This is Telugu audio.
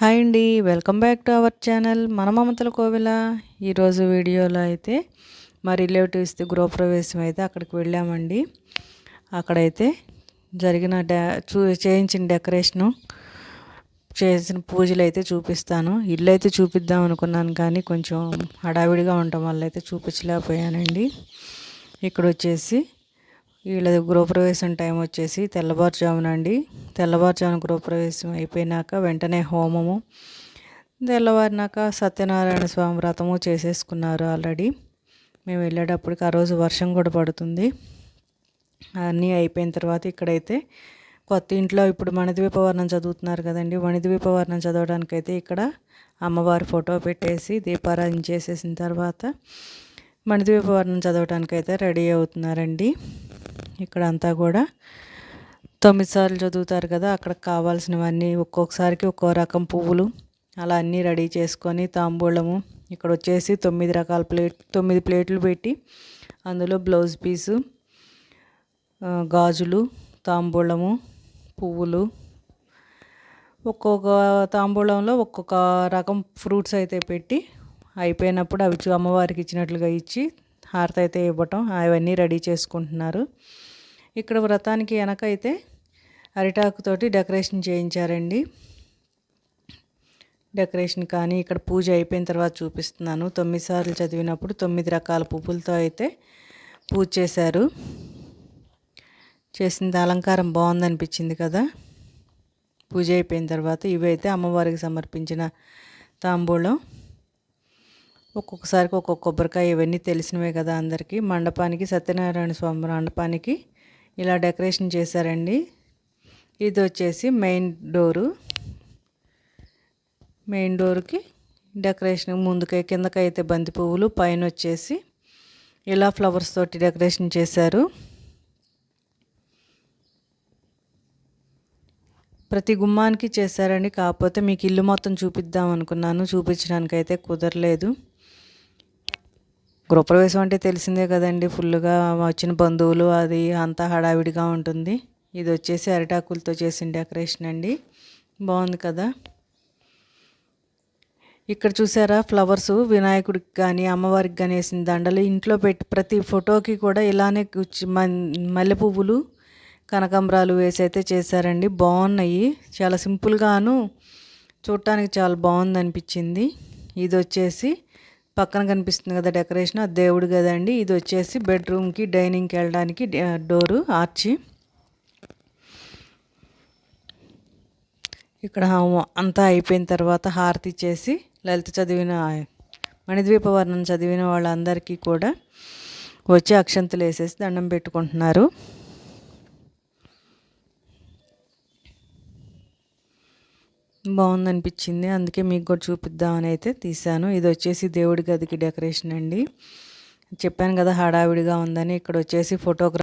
హాయ్ అండి welcome back to our channel మన మమతల కోవిల ఈరోజు వీడియోలో అయితే మా రిలేటివ్స్ది గృహప్రవేశం అయితే అక్కడికి వెళ్ళామండి. అక్కడైతే జరిగిన డ్యా చూ చేయించిన డెకరేషను చేసిన పూజలు అయితే చూపిస్తాను. ఇల్లు అయితే చూపిద్దాం అనుకున్నాను కానీ కొంచెం హడావిడిగా ఉండటం వల్ల అయితే చూపించలేకపోయానండి. ఇక్కడ వచ్చేసి వీళ్ళ గృహప్రవేశం టైం వచ్చేసి తెల్లవారుజామున అండి. తెల్లవారుజామున గృహప్రవేశం అయిపోయినాక వెంటనే హోమము. తెల్లవారినాక సత్యనారాయణ స్వామి వ్రతము చేసేసుకున్నారు ఆల్రెడీ. మేము వెళ్ళేటప్పటికి ఆ రోజు వర్షం కూడా పడుతుంది. అన్నీ అయిపోయిన తర్వాత ఇక్కడైతే కొత్త ఇంట్లో ఇప్పుడు మణిద్వీపవర్ణం చదువుతున్నారు కదండి. మణిద్వీపవర్ణం చదవడానికైతే ఇక్కడ అమ్మవారి ఫోటో పెట్టేసి దీపారాధన చేసేసిన తర్వాత మణిద్వీపవర్ణం చదవడానికైతే రెడీ అవుతున్నారండి. ఇక్కడ అంతా కూడా. తొమ్మిది సార్లు చదువుతారు కదా అక్కడ కావాల్సినవన్నీ ఒక్కొక్కసారికి ఒక్కో రకం పువ్వులు. అలా అన్నీ రెడీ చేసుకొని తాంబూలము ఇక్కడ వచ్చేసి తొమ్మిది రకాల ప్లేట్ తొమ్మిది ప్లేట్లు పెట్టి అందులో బ్లౌజ్ పీసు గాజులు తాంబూలము పువ్వులు. ఒక్కొక్క తాంబూలంలో ఒక్కొక్క రకం ఫ్రూట్స్ అయితే పెట్టి అయిపోయినప్పుడు అవి అమ్మవారికి ఇచ్చినట్లుగా ఇచ్చి హారత అయితే ఇవ్వటం అవన్నీ రెడీ చేసుకుంటున్నారు. ఇక్కడ వ్రతానికి వెనక అయితే అరిటాకుతోటి డెకరేషన్ చేయించారండి. డెకరేషన్ కానీ ఇక్కడ పూజ అయిపోయిన తర్వాత చూపిస్తున్నాను. తొమ్మిది సార్లు చదివినప్పుడు తొమ్మిది రకాల పువ్వులతో అయితే పూజ చేశారు. చేసింది అలంకారం బాగుందనిపించింది కదా. పూజ అయిపోయిన తర్వాత ఇవైతే అమ్మవారికి సమర్పించిన తాంబూలం. ఒక్కొక్కసారికి ఒక్కొక్క కొబ్బరికాయ ఇవన్నీ తెలిసినవే కదా అందరికీ. మండపానికి సత్యనారాయణ స్వామి మండపానికి ఇలా డెకరేషన్ చేశారండి. ఇది వచ్చేసి మెయిన్ డోరు. మెయిన్ డోర్కి డెకరేషన్ ముందుకై కిందకైతే బంతి పువ్వులు పైన వచ్చేసి ఇలా ఫ్లవర్స్ తోటి డెకరేషన్ చేశారు. ప్రతి గుమ్మానికి చేశారండి. కాకపోతే మీకు ఇల్లు మొత్తం చూపిద్దాం అనుకున్నాను. చూపించడానికి అయితే కుదరలేదు. గృహప్రవేశం అంటే తెలిసిందే కదండి. ఫుల్గా వచ్చిన బంధువులు అది అంతా హడావిడిగా ఉంటుంది. ఇది వచ్చేసి అరిటాకులతో చేసిన డెకరేషన్ అండి. బాగుంది కదా. ఇక్కడ చూసారా ఫ్లవర్స్ వినాయకుడికి కానీ అమ్మవారికి కానీ వేసిన దండలు. ఇంట్లో పెట్టి ప్రతి ఫోటోకి కూడా ఇలానే మల్లె పువ్వులు కనకంబరాలు వేసి అయితే చేశారండి. బాగున్నాయి. చాలా సింపుల్గాను చూడటానికి చాలా బాగుంది అనిపించింది ఇది వచ్చేసి పక్కన కనిపిస్తుంది కదా డెకరేషన్ అది దేవుడు కదండి. ఇది వచ్చేసి బెడ్రూమ్కి డైనింగ్కి వెళ్ళడానికి డోరు ఆర్చి. ఇక్కడ అంతా అయిపోయిన తర్వాత హారతి చేసి లలిత చదివిన మణిద్వీప వర్ణం చదివిన వాళ్ళందరికీ కూడా వచ్చి అక్షంతలు వేసేసి దండం పెట్టుకుంటున్నారు. బాగుందనిపించింది. అందుకే మీకు కూడా చూపిద్దామని అయితే తీశాను. ఇది వచ్చేసి దేవుడి గదికి డెకరేషన్ అండి. చెప్పాను కదా హడావిడిగా ఉందని. ఇక్కడ వచ్చేసి ఫోటోగ్రాఫ్